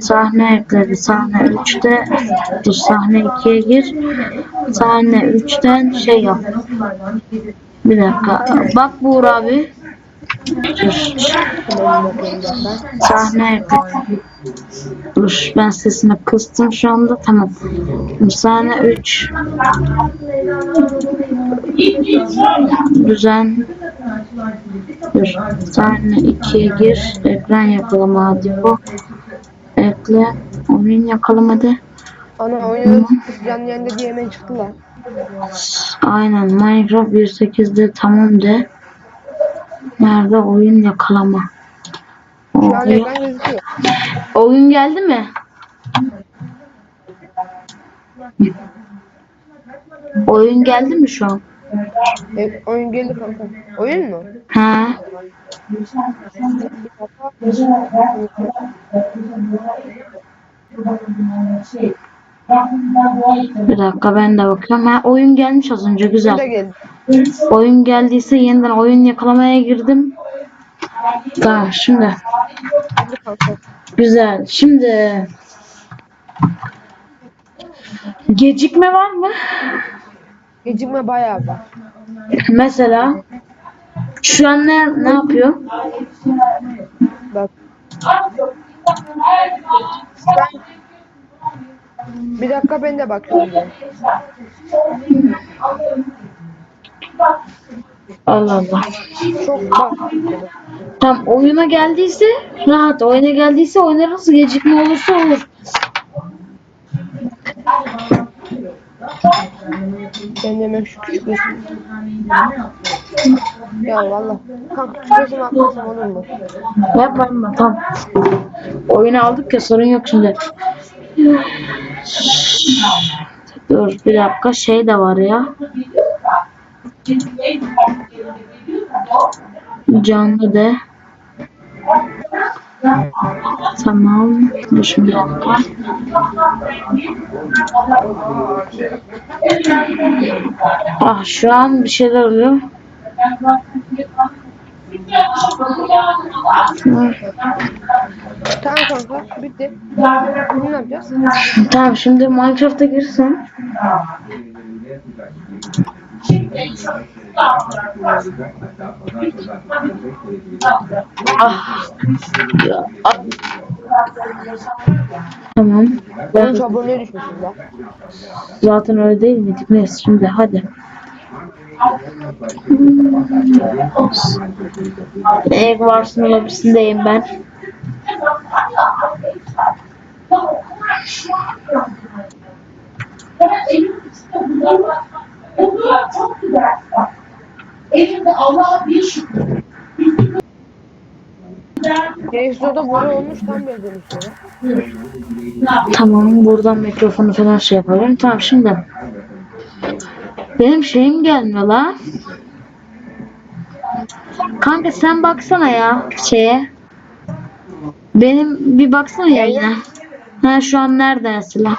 Sahne ekledi. Sahne 3'te dur sahne 2'ye gir. Sahne 3'ten şey yap. Bir dakika. Bak Buğur abi. Dur. Sahne ekle. Dur ben sesini kıstım şu anda. Tamam. Sahne 3. Düzen. Dur. Sahne 2'ye gir. Ekran yakalama hadi bu. Ekle. Oyun yakalamadı. Ana oyunu canlı yayında diye hemen çıktılar. Aynen Minecraft 1.8'de tamam de. Nerede oyun yakalama? Şu an Oyun, ekran gözüküyor. oyun geldi mi? Oyun geldi mi şu an? E, oyun geldi kanka. Oyun mu? Ha? Bir dakika ben de bakıyorum. Ha, oyun gelmiş az önce güzel. geldi. Oyun geldiyse yeniden oyun yakalamaya girdim. Tamam şimdi. Güzel. Şimdi gecikme var mı? Gecikme bayağı var. Mesela şu an ne, ne yapıyor? Bak. Ben... Bir dakika ben de bakıyorum. Allah Allah. Çok bak. Tam oyuna geldiyse rahat. Oyuna geldiyse oynarız. Gecikme olursa olur. Ben hemen şu küçük. Ya valla. Kanka küçük resim atmasam olur mu? Yapmayın mı? Tamam. Oyunu aldık ya sorun yok şimdi. Dur bir dakika şey de var ya. Canlı de. Tamam. Dur şimdi dakika. Ah şu an bir şeyler oluyor. Hı. Tamam kanka bitti. Şimdi ne yapacağız? Tamam şimdi Minecraft'a girsen. Ah. Ya, ah. Tamam. Ben hiç aboneye düşmüşüm lan. Zaten öyle değil miydik? Neyse şimdi hadi. Egg Wars'ın lobisindeyim ben. Gençliğe boru olmuş tam ya. Tamam buradan mikrofonu falan şey yapalım. Tamam şimdi. Benim şeyim gelmiyor la. Kanka sen baksana ya şeye. Benim bir baksana yayına. Ha şu an nerede mesela?